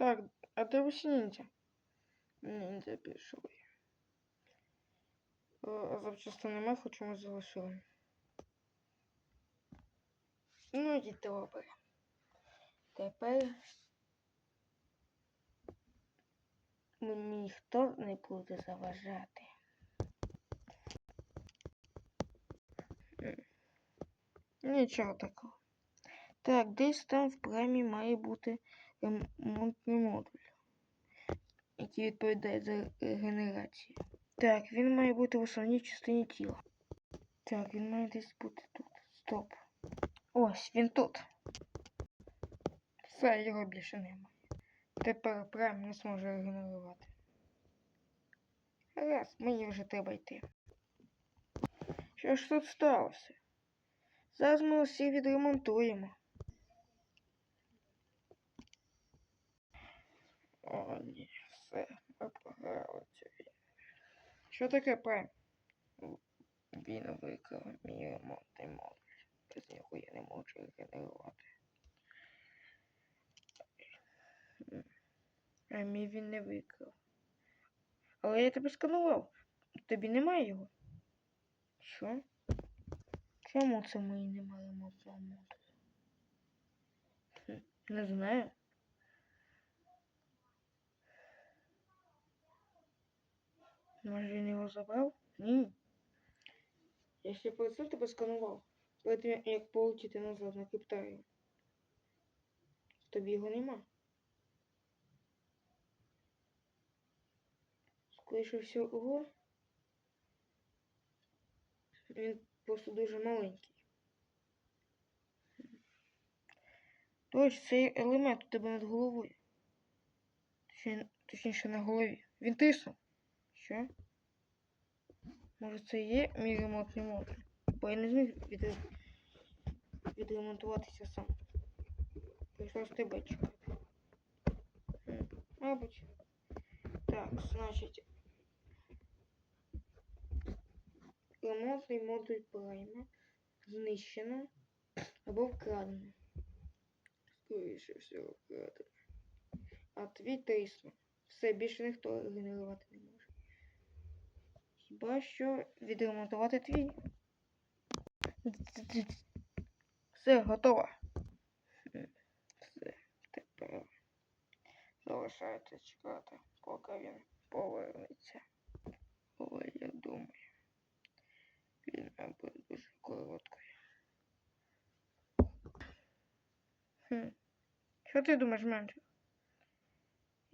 Так, а де усі ніндзя? Ніндзя пішли. А запчастин нема, хоч ми залишили. Ну і добре. Тепер мені ніхто не буде заважати. Нічого такого. Так, десь там в премі має бути ремонтний модуль, який відповідає за регенерацію. Так, він має бути в основній частині тіла. Так, він має десь бути тут. Стоп. Ось, він тут. Все, його більше немає. Тепер прем не зможе регенерувати. Раз, мені вже треба йти. Що ж тут сталося? Зараз ми усі відремонтуємо. О, ні, все, ми програли цю війну. Що таке прем? Він мій ремонтний модуль. Без нього я не можу регенерувати. М. А мій він не викрав. Але я тебе сканував. Тобі немає його? Що? Чому це мої немає ремонтного модуля? Не знаю. Може він його забрав? Ні. Я ще про це тебе сканував. Перед тим, як полетіти назад на Криптарію. Тобі його нема. Скоріше всього, він просто дуже маленький. Тож цей елемент у тебе над головою. Точніше на голові. Він тиснув. Що? Може це є мій ремонтний модуль? Бо я не зміг від... відремонтуватися сам. Прийшлось тебе чекати. Мабуть. Так, значить. Ремонтний модуль прайма знищено або вкрадено. Скоріше всього вкрадено. А твій тиснув. Все, більше ніхто генерувати не може. Хіба що відремонтувати твій. Все, готово. Все, тепер залишається чекати, поки він повернеться. Але я думаю, він буде дуже короткою. Хм. Що ти думаєш?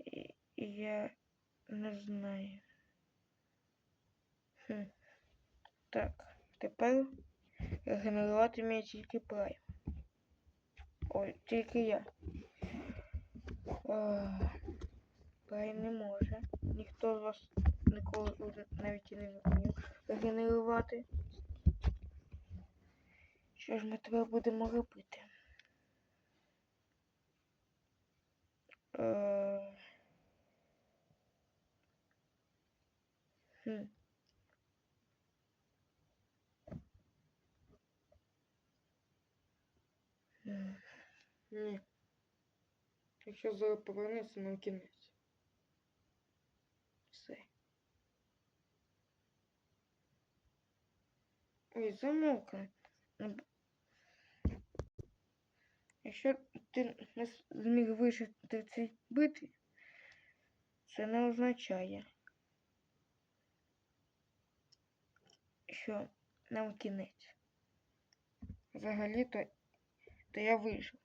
І- Я не знаю. Хм. Так, тепер регенерувати вміє тільки прайм. Ой, тільки я. Прайм не може. Ніхто з вас ніколи уже навіть і не вмів регенерувати. Що ж ми тепер будемо робити? Е, Хм. Ні. Якщо зараз повернеться, нам кінець. Все. Ой, замовкни. Ну, Якщо ти не зміг вижити в цій битві, це не означає, що нам кінець. Взагалі-то то я вижив.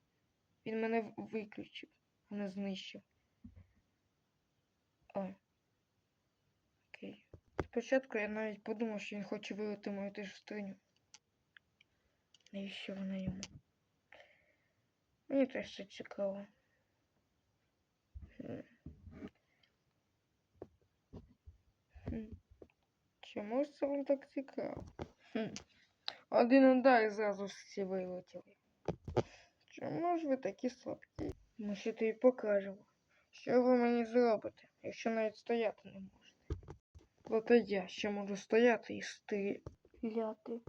Він мене виключив, а не знищив. О. Окей. Спочатку я навіть подумав, що він хоче вилити мою тиждень. Навіщо вона йому? Мені теж це цікаво. Чому ж це вам так цікаво? Один удар і зразу всі вилетіли. Чому ж ви такі слабкі? Ми ще тобі покажемо. Що ви мені зробите, якщо навіть стояти не можете? От і я ще можу стояти і стріляти.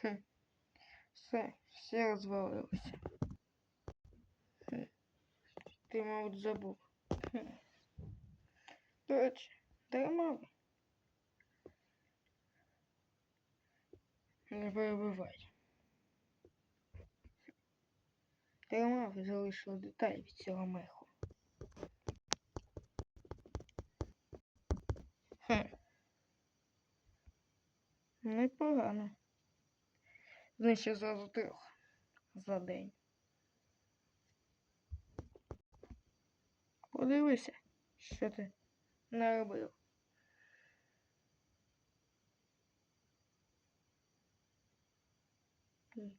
Хм. Все, всі розвалилися. Хм. Ти, мабуть, забув. Хм. До речі, дарма ви. Не перебивай. Дарма ви залишили деталі від цього меху. Хм. Непогано. Значить, зразу трьох за день. Подивися, що ти наробив. Ні.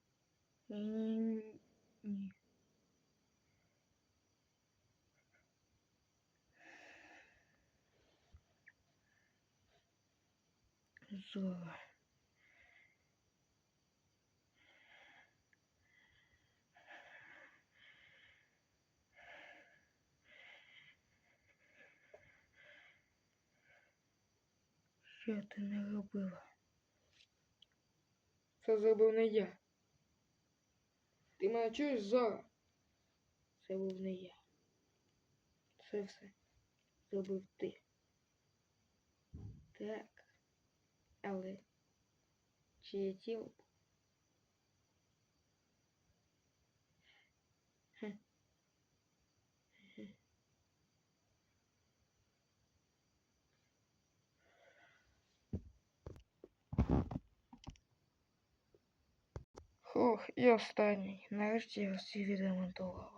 Ні. Ні. Зора. Що ти не робила? Це зробив не я. Ти мене чуєш, Зора? Це був не я. Це все зробив ти. Так. Але чиє тіло? б? Хе. Хе. Ох, і останній. Нарешті я всі відремонтувала.